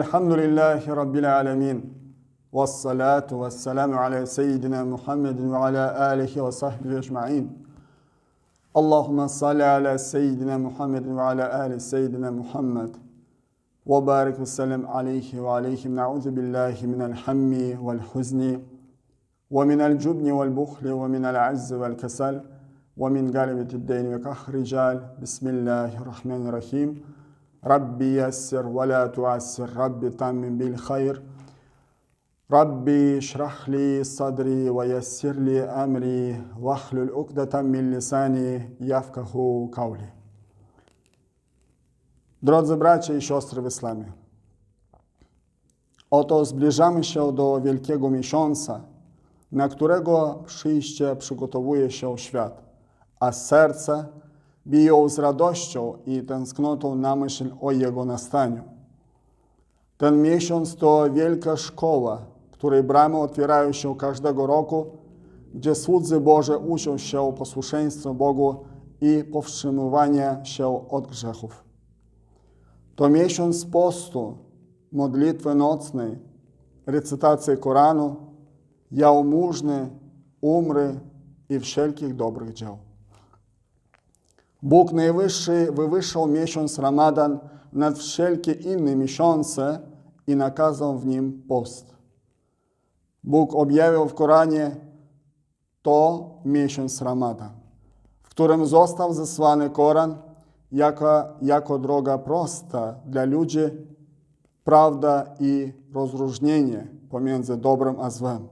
الحمد لله رب العالمين والصلاة والسلام على سيدنا محمد وعلى آله وصحبه أجمعين. اللهم صل على سيدنا محمد وعلى آل سيدنا محمد وبارك وسلم عليه وعليهم. نعوذ بالله من الهم والحزن ومن الجبن والبخل ومن العز والكسل ومن غلبة الدين وقهر الرجال بسم الله الرحمن الرحيم. Rabbi yassir ve la tuassir. Rabbi tammin bil hayr. Rabbi şrah li sadri ve yassir li emri ve ahlul ukdeten min lisani yafkahu kavli. Drodzy bracia i siostry w islamie, oto zbliżamy się do wielkiego miesiąca, na którego przyjście przygotowuje się świat, a serce – biją z radością i tęsknotą na myśl o jego nastaniu. Ten miesiąc to wielka szkoła, której bramy otwierają się każdego roku, gdzie słudzy Boże uczą się posłuszeństwa Bogu i powstrzymywania się od grzechów. To miesiąc postu, modlitwy nocnej, recytacji Koranu, jałmużny, umry i wszelkich dobrych dzieł. Bóg Najwyższy wywyższał miesiąc Ramadan nad wszelkie inne miesiące i nakazał w nim post. Bóg objawił w Koranie to miesiąc Ramadan, w którym został zesłany Koran jako, jako droga prosta dla ludzi, prawda i rozróżnienie pomiędzy dobrem a złem.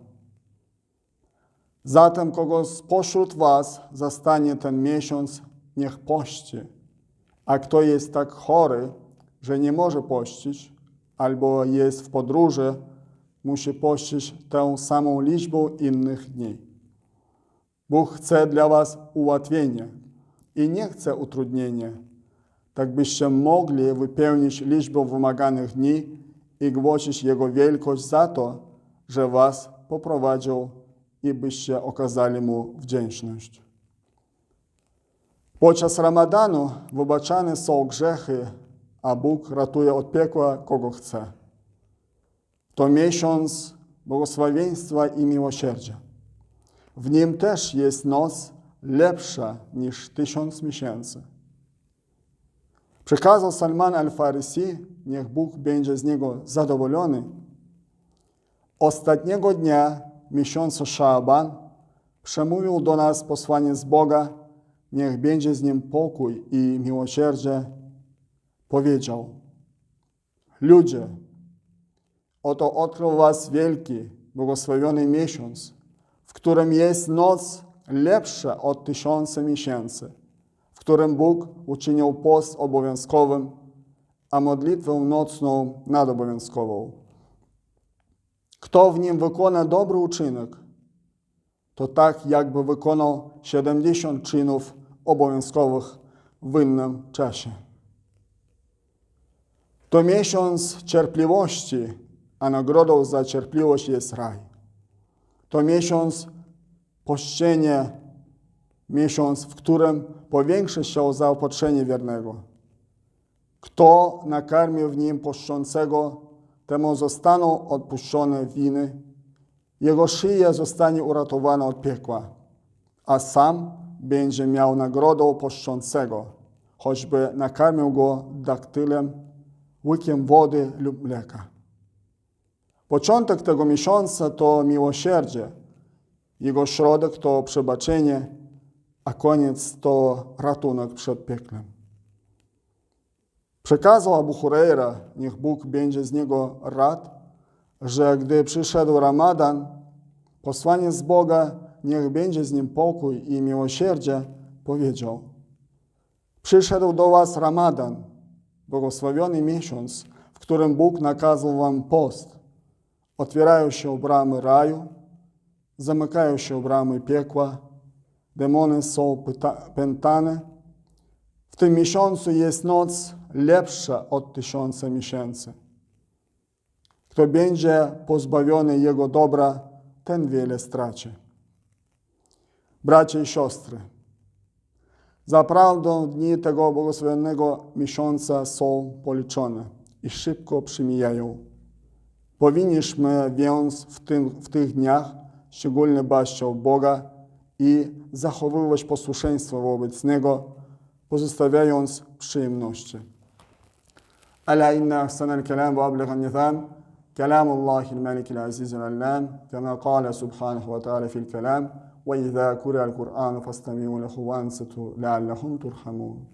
Zatem kogo spośród was zastanie ten miesiąc, niech pości, a kto jest tak chory, że nie może pościć, albo jest w podróży, musi pościć tę samą liczbę innych dni. Bóg chce dla was ułatwienia i nie chce utrudnienia, tak byście mogli wypełnić liczbę wymaganych dni i głosić Jego wielkość za to, że was poprowadził i byście okazali Mu wdzięczność. Podczas Ramadanu wybaczane są grzechy, a Bóg ratuje od piekła kogo chce. To miesiąc błogosławieństwa i miłosierdzia. W nim też jest noc lepsza niż tysiąc miesięcy. Przekazał Salman al-Farisi, niech Bóg będzie z niego zadowolony. Ostatniego dnia miesiąca Szaaban przemówił do nas posłanie z Boga, niech będzie z nim pokój i miłosierdzie. Powiedział: Ludzie, oto odkrył was wielki, błogosławiony miesiąc, w którym jest noc lepsza od tysiąca miesięcy, w którym Bóg uczynił post obowiązkowym, a modlitwę nocną nadobowiązkową. Kto w nim wykona dobry uczynek, to tak jakby wykonał 70 czynów obowiązkowych w innym czasie. To miesiąc cierpliwości, a nagrodą za cierpliwość jest raj. To miesiąc pościenia, miesiąc, w którym powiększy się zaopatrzenie wiernego. Kto nakarmił w nim poszczącego, temu zostaną odpuszczone winy, jego szyja zostanie uratowana od piekła, a sam będzie miał nagrodę poszczącego, choćby nakarmił go daktylem, łykiem wody lub mleka. Początek tego miesiąca to miłosierdzie, jego środek to przebaczenie, a koniec to ratunek przed pieklem. Przekazał Abu Huraira, niech Bóg będzie z niego rad, że gdy przyszedł Ramadan, posłanie z Boga, niech będzie z nim pokój i miłosierdzie, powiedział: Przyszedł do was Ramadan, błogosławiony miesiąc, w którym Bóg nakazał wam post. Otwierają się bramy raju, zamykają się bramy piekła, demony są pętane. W tym miesiącu jest noc lepsza od tysiąca miesięcy. Kto będzie pozbawiony jego dobra, ten wiele straci Bracia i siostry, zaprawdę dni tego błogosławionego miesiąca są policzone i szybko przemijają. Powinniśmy więc w, tym, w tych dniach szczególnie bać się o Boga i zachowywać posłuszeństwo wobec Niego, pozostawiając przyjemności. ألا إن أحسن الكلام وأبلغ النظام كلام الله الملك العزيز العلام كما قال سبحانه وتعالى في الكلام وإذا قرأ القرآن فاستمعوا له وأنصتوا لعلهم ترحمون.